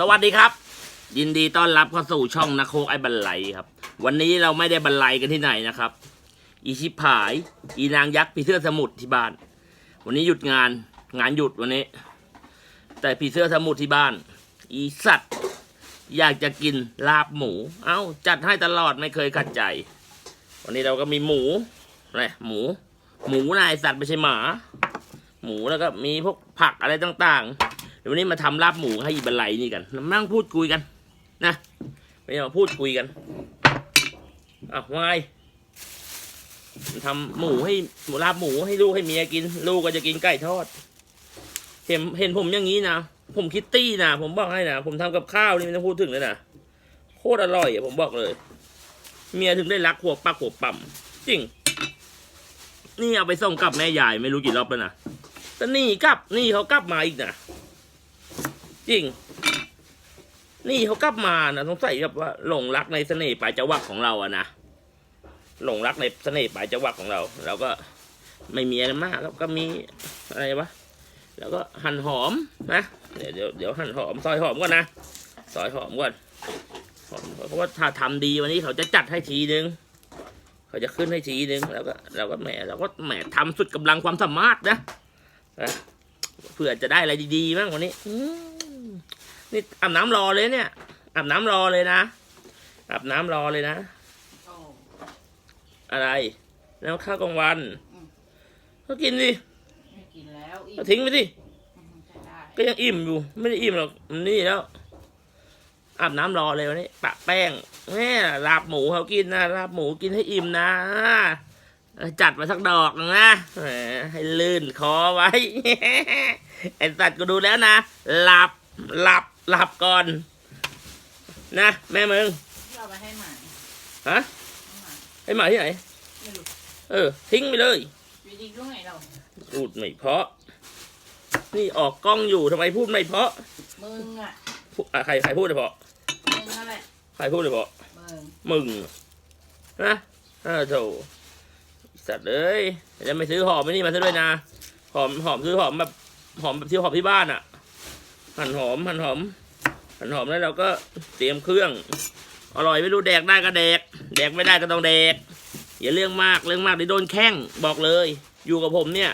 สวัสดีครับ ยินดีต้อนรับเข้าสู่ช่องนาโคกไอ้บันไลครับ วันนี้เราไม่ได้บันไลกันที่ไหนนะครับ อีชิบหาย อีนางยักษ์ผีเสื้อสมุทรที่บ้าน วันนี้หยุดงานงานหยุดวันนี้ แต่ผีเสื้อสมุทรที่บ้าน อีสัตว์ อยากจะกินลาบหมู เอ้า จัดให้ตลอดไม่เคยขัดใจ วันนี้เราก็มีหมูนะหมู หมูนายสัตว์ไม่ใช่หมา หมูแล้วก็มีพวกผักอะไรต่างๆ ดี๋ยววันนี้มาทำลาบหมูให้อีบันไลนี่กันมานั่งพูดคุยกัน นะไม่มาพูดคุยกันอ้าวว่าไงทำหมูให้หมูลาบหมูให้ลูกให้เมียกิน ลูกก็จะกินไก่ทอด เห็นเห็นผมอย่างนี้นะผมคิดตี้นะผมบอกให้นะผมทำกับข้าวนี่ไม่ต้องพูดถึงเลยนะโคตรอร่อยอะผมบอกเลย เมียถึงได้รักหัวปักหัวปั๊มจริง นี่เอาไปส่งกลับแม่ยายไม่รู้กี่รอบแล้วนะแต่นี่กลับนี่เขากลับมาอีกนะ จริง นี่เขากลับมานะสงสัยแบบว่าหลงรักในเสน่ห์ปลายจวักของเราอะนะหลงรักในเสน่ห์ปลายจวักของเราเราก็ไม่มีอะไรมากครับก็มีอะไรวะแล้วก็หั่นหอมนะเดี๋ยวเดี๋ยวเดี๋ยวหั่นหอมซอยหอมก่อนนะซอยหอมก่อนหอมเพราะว่าถ้าทำดีวันนี้เขาจะจัดให้ทีนึงเขาจะขึ้นให้ทีนึงแล้วก็เราก็แหมเราก็แหมทำสุดกำลังความสามารถนะนะเพื่อจะได้อะไรดีๆบ้างวันนี้อื นี่อาบน้ำรอเลยเนี่ยอาบน้ำรอเลยนะอาบน้ำรอเลยนะโอ้อะไร แล้วข้าวกลางวันอืมก็กินสิไม่กินแล้วอีกก็ทิ้งไปสิอืมใช่ได้ก็ยังอิ่มอยู่ ไม่ได้อิ่มหรอกมันนี่แล้วอาบน้ำรอเลยวันนี้ปะแป้งแม่ลาบหมูเขากินนะลาบหมูกินให้อิ่มนะ จัดมาสักดอกหนึ่งนะแหมให้ลื่นคอไว้ไอสัตว์ก็ดูแล้วนะหลับหลับ หลับก่อน นะ แม่มึงเอาไปให้หมาฮะให้หมาไอหมาที่ไหน ไม่รู้เออ ทิ้งไปเลยวิธีตรงไหนเรา พูดไม่เพราะ นี่ออกกล้องอยู่ทำไมพูดไม่เพราะมึงอะ พูอะใครใครพูดไม่เพราะมึงนั่นแหละใครพูดไม่เพราะ มึงมึงนะเออโถสัตว์เอ้ยจะไม่ซื้อหอมไม่นี่มาซื้อด้วยนะหอมหอมซื้อหอมแบบหอมแบบที่หอมที่บ้านอะ หั่นหอมหั่นหอมหั่นหอมแล้วเราก็เตรียมเครื่อง อร่อยไม่รู้แดกได้ก็แดก แดกไม่ได้ก็ต้องแดก อย่าเรื่องมากเรื่องมากเดี๋ยวโดนแข้งบอกเลย อยู่กับผมเนี่ย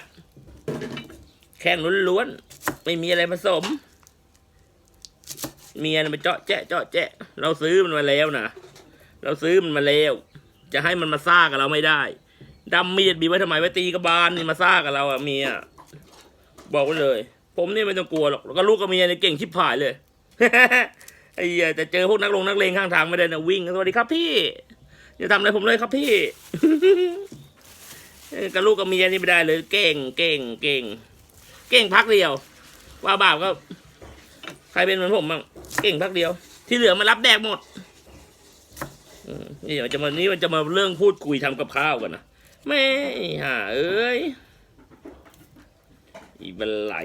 แข้งล้วนๆไม่มีอะไรผสม เมียน่ะไปเจาะแจ๊ะเจาะแจ๊ะเราซื้อมันมาแล้วนะเราซื้อมันมาแล้ว จะให้มันมาซ่ากับเราไม่ได้ดำมีดบีไว้ทำไมไว้ตีกระบาลนี่มาซ่ากับเราอะเมียบอกไว้เลย ผมนี่ไม่ต้องกลัวหรอกแล้วก็ลูกกับเมียเนี่ยเก่งชิบหายเลยไอ้เหี้ยแต่เจอพวกนักลงนักเลงข้างทางไม่ได้นะวิ่งสวัสดีครับพี่อย่าทำอะไรผมเลยครับพี่กับลูกกับเมียนี่ไม่ได้เลย เก่งเก่งเก่ง เก่งพักเดียว ว่าบาปก็ ใครเป็นเหมือนผมบ้างเก่งพักเดียว ที่เหลือมารับแดกหมดนี่เดี๋ยวจะมานี้มันจะมาเรื่องพูดคุยทำกับข้าวกันนะแม่ห่าเอ้ย อีบันไหล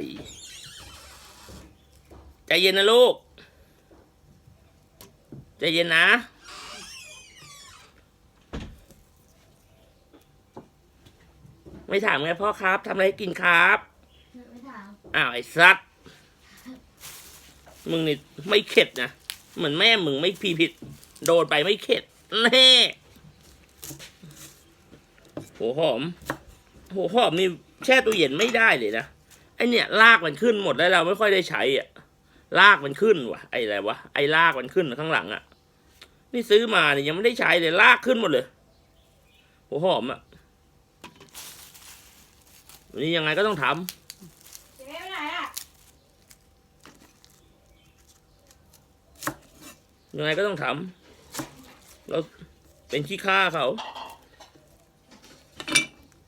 ใจเย็นนะลูก ใจเย็นนะ ไม่ถามไงพ่อครับทำอะไรให้กินครับ ไม่ถาม อ้าวไอ้สัตว์มึงนี่ไม่เข็ดนะเหมือนแม่มึงไม่พีผิด โดนไปไม่เข็ดแน่หัวหอมหัวหอมนี่แช่ตู้เย็นไม่ได้เลยนะ ไอเนี่ยลากมันขึ้นหมดแล้วเราไม่ค่อยได้ใช้อะลากมันขึ้นวะไออะไรวะไอลากมันขึ้นข้างหลังอะ นี่ซื้อมาเนี่ยยังไม่ได้ใช้เลยลากขึ้นหมดเลยหัวหอมอะวันนี้ยังไงก็ต้องทำเจ๊ไปไหนอะยังไงก็ต้องทำเราเป็นขี้ข้าเขา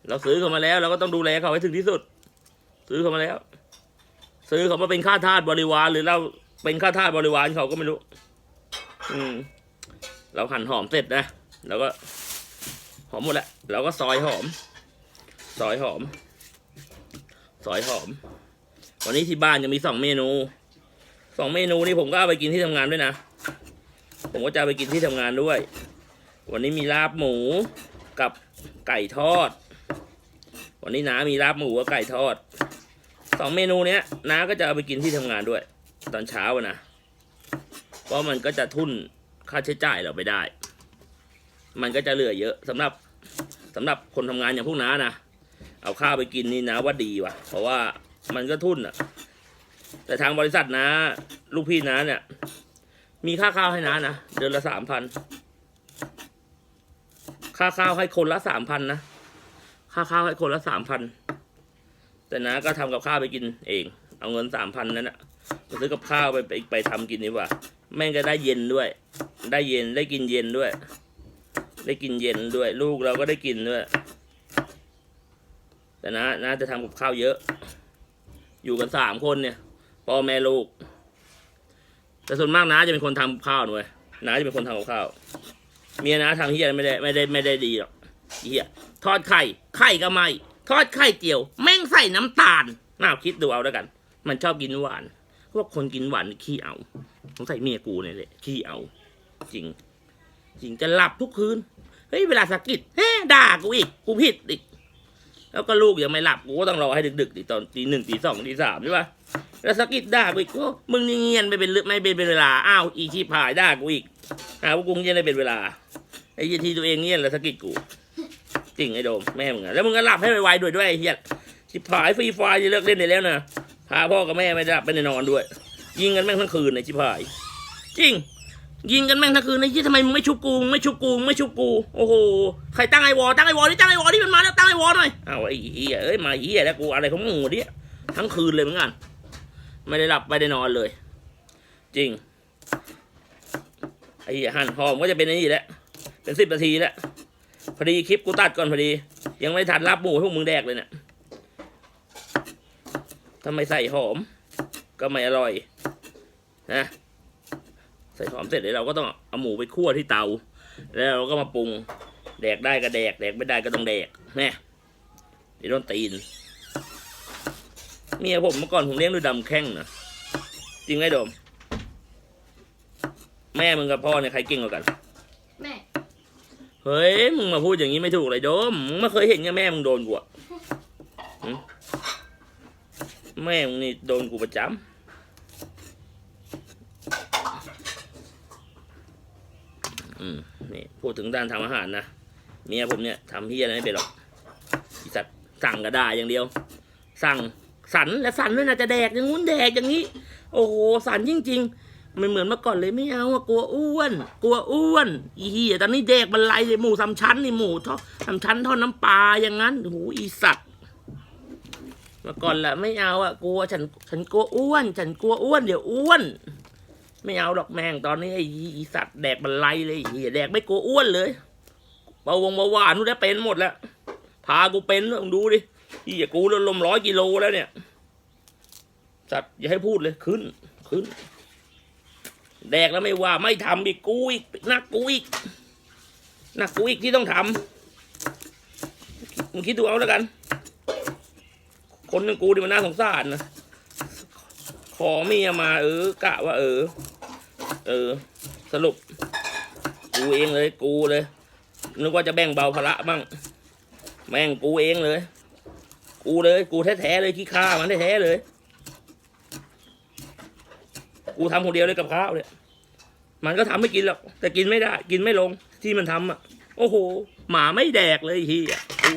เราซื้อเขามาแล้ว เราก็ต้องดูแลเขาให้ถึงที่สุด ซื้อเขามาแล้ว ซื้อเขามาเป็นข้าทาสบริวาร หรือเราเป็นข้าทาสบริวารเขาก็ไม่รู้ อืม เราหั่นหอมเสร็จนะเราก็ หอมหมดแล้วเราก็ซอยหอม ซอยหอม ซอยหอม วันนี้ที่บ้านจะมีสองเมนูสองเมนูนี้ผมก็เอาไปกินที่ทำงานด้วยนะผมก็จะไปกินที่ทำงานด้วย วันนี้มีลาบหมูกับไก่ทอด วันนี้น้ามีลาบหมูกับไก่ทอด สองเมนูเนี้ยน้าก็จะเอาไปกินที่ทำงานด้วย ตอนเช้าอะนะเพราะมันก็จะทุนค่าใช้จ่ายเราไปได้ มันก็จะเหลือเยอะสำหรับสำหรับคนทำงานอย่างพวกน้านะเอาข้าวไปกินนี่นะว่าดีว่ะ เพราะว่ามันก็ทุนอะ แต่ทางบริษัทนะ ลูกพี่นะเนี่ย มีค่าข้าวให้นะนะเดือนละสามพันค่าข้าวให้คนละสามพันนะค่าข้าวให้คนละสามพัน แต่นะก็ทำกับข้าวไปกินเอง เอาเงินสามพันนั้นนะไปซื้อกับข้าวไปไปไปทำกินดีกว่า แม่งก็ได้เย็นด้วย ได้เย็นได้กินเย็นด้วย ได้กินเย็นด้วย ลูกเราก็ได้กินด้วย แต่นะนะจะทำกับข้าวเยอะ อยู่กันสามคนเนี่ยพ่อแม่ลูก แต่ส่วนมากน้าจะเป็นคนทำกับข้าวหน่อยน้าจะเป็นคนทำกับข้าว เมียน้าทำเฮียไม่ได้ไม่ได้ไม่ได้ดีหรอกเฮียทอดไข่ไข่ก็ไม่ ทอดไข่เจียว แม่งใส่น้ำตาลน่าคิดดูเอาแล้วกัน มันชอบกินหวานพวกคนกินหวานขี้เอาสงสัยเมียกูเนี่ยแหละขี้เอา จริง จริงจะหลับทุกคืนเฮ้ยเวลาสะกิดเฮ้ด่ากูอีกกูผิดอีกแล้วก็ลูกยังไม่หลับกูก็ต้องรอให้ดึกๆดิตอนตีหนึ่งตีสองตีสามใช่ปะแล้วสะกิดด่ากูอีกก็มึงนี่เงียนไปเป็นเรื่องไม่เป็นเวลาอ้าวอีชีพายด่ากูอีกหาว่ากูเงียนได้เป็นเวลาไอ้ยี่ทีตัวเองเงียนแล้วสะกิดกู จริงไอ้โดมแม่มึงอะแล้วมึงก็หลับให้ไวๆด้วยด้วยไอ้เหี้ยชิบหายฟรีไฟจะเลิกเล่นได้แล้วนะพาพ่อกับแม่ไม่ได้หลับไม่ได้นอนด้วย ยิงกันแม่งทั้งคืนไอ้ชิบหาย จริง ยิงกันแม่งทั้งคืนไอ้ยี่ทำไมมึงไม่ชุบกูมึงไม่ชุบกูมึงไม่ชุบกูโอ้โหใครตั้งไอ้วอตั้งไอ้วอนี่ตั้งไอ้วอนี่มันมาแล้วตั้งไอ้วอหน่อยอ้าวไอ้เหี้ยเอ้ยมาเหี้ยแล้วกูอะไรของมึงเนี่ยทั้งคืนเลยเหมือนกันไม่ได้หลับไม่ได้นอนเลย จริงไอ้หั่นหอมก็จะเป็นไอ้นี่แหละเป็นสิบนาทีแล้ว พอดีคลิปกูตัดก่อนพอดี ยังไม่ทันรับหมูให้พวกมึงแดกเลยเนี่ยทำไมใส่หอม ก็ไม่อร่อยนะใส่หอมเสร็จเดี๋ยวเราก็ต้องเอาหมูไปคั่วที่เตา แล้วเราก็มาปรุงแดกได้ก็แดก แดกไม่ได้ก็ต้องแดกแน่เดี๋ยวโดนตีนเมียผมเมื่อก่อนผมเลี้ยงด้วยดำแข้งนะจริงไหมโดม แม่มึงกับพ่อเนี่ยใครเก่งกว่ากัน เฮ้ย มึงมาพูดอย่างนี้ไม่ถูกเลยโดม มึงไม่เคยเห็นไงแม่มึงโดนกูอะแม่มึงนี่โดนกูประจำอืมนี่พูดถึงด้านทำอาหารนะเมียผมเนี่ยทำเฮียอะไรไม่เป็นหรอกสัตว์สั่งก็ได้อย่างเดียว สั่งสันและสันด้วยนะจะแดกอย่างงู้นแดกอย่างนี้ โอ้โหสันจริง ๆ ไม่เหมือนเมื่อก่อนเลยไม่เอากลัวอ้วน กลัวอ้วนอีเหี้ยตอนนี้เด็กบรรลัยเลยหมูสามชั้นนี่หมูทอดสามชั้นทอดน้ำปลาอย่างนั้นโอ้โหอีสัตว์เมื่อก่อนแหละไม่เอาอะกลัวฉัน ฉันกลัวอ้วน ฉันกลัวอ้วนเดี๋ยวอ้วน ไม่เอาดอกแมงตอนนี้ไอ้อีสัตว์แดกบรรลัยเลยอ้เหี้ยแดกไม่กลัวอ้วนเลยเบาวงเบาหวานนู่นได้เป็นหมดแล้วพากูเป็นด้วยมึงดูดิเหี้ยกูลดลมร้อยกิโลแล้วเนี่ยสัตว์อย่าให้พูดเลยขึ้นขึ้น แดกแล้วไม่ว่าไม่ทำอีกกูอีกหนักกูอีกหนักกูอีกที่ต้องทำมึงคิดดูเอาแล้วกัน คนอย่งกูดิมันน่าสงสารนะขอเมียมาเออกะว่าเออ เออ สรุป กูเองเลยกูเลยนึกว่าจะแบ่งเบาภาระบ้าง แม่งกูเองเลย กูเลย กูแท้ๆเลยขี้ข้ามันแท้ๆเลย กูทำคนเดียวเลยกับข้าวเนี่ยมันก็ทำไม่กินหรอกแต่กินไม่ได้ กินไม่ลงที่มันทำอะ โอ้โห หมาไม่แดกเลยไอ้เฮียกู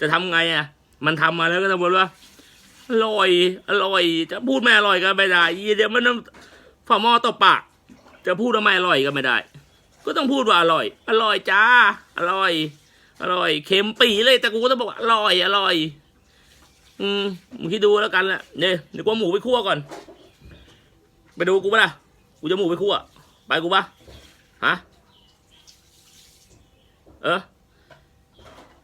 จะทำไงอะ มันทำมาแล้วก็ต้องบอกว่าอร่อย อร่อย จะพูดไม่อร่อยก็ไม่ได้อีเดี๋ยวมันฝ่าหม้อตบปาก จะพูดว่าไม่อร่อยก็ไม่ได้ ก็ต้องพูดว่าอร่อย อร่อยจ้า อร่อย อร่อย เค็มปีเลยแต่กูก็ต้องบอกว่าอร่อย อร่อย อืมมึงคิดดูแล้วกันแหละเนี่ยเดี๋ยวกูหมูไปคั่วก่อน ไปดูกูปะล่ะ กูจะหมูไปคั่วไปกูปะฮะ เออ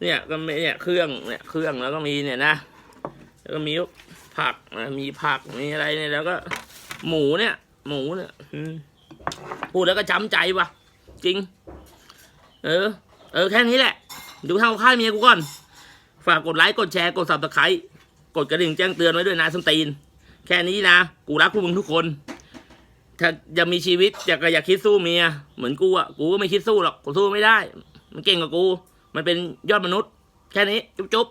เนี่ยก็มีเนี่ยเครื่องเนี่ยเครื่องแล้วก็มีเนี่ยนะ แล้วก็มีผักมีผักมีอะไรเนี่ยแล้วก็ หมูเนี่ย หมูเนี่ยพูดแล้วก็จำใจว่ะ จริง เออ เออแค่นี้แหละ ดูเท่าค่ายเมียกูก่อน ฝากกดไลค์กดแชร์กดซับสไครต์กดกระดิ่งแจ้งเตือนไว้ด้วยนะส้นตีน แค่นี้นะ กูรักพวกมึงทุกคน ถ้าจะมีชีวิตอยากอยากคิดสู้เมียเหมือนกูอะกูก็ไม่คิดสู้หรอกกูสู้ไม่ได้ มันเก่งกว่ากู มันเป็นยอดมนุษย์ แค่นี้จุ๊บ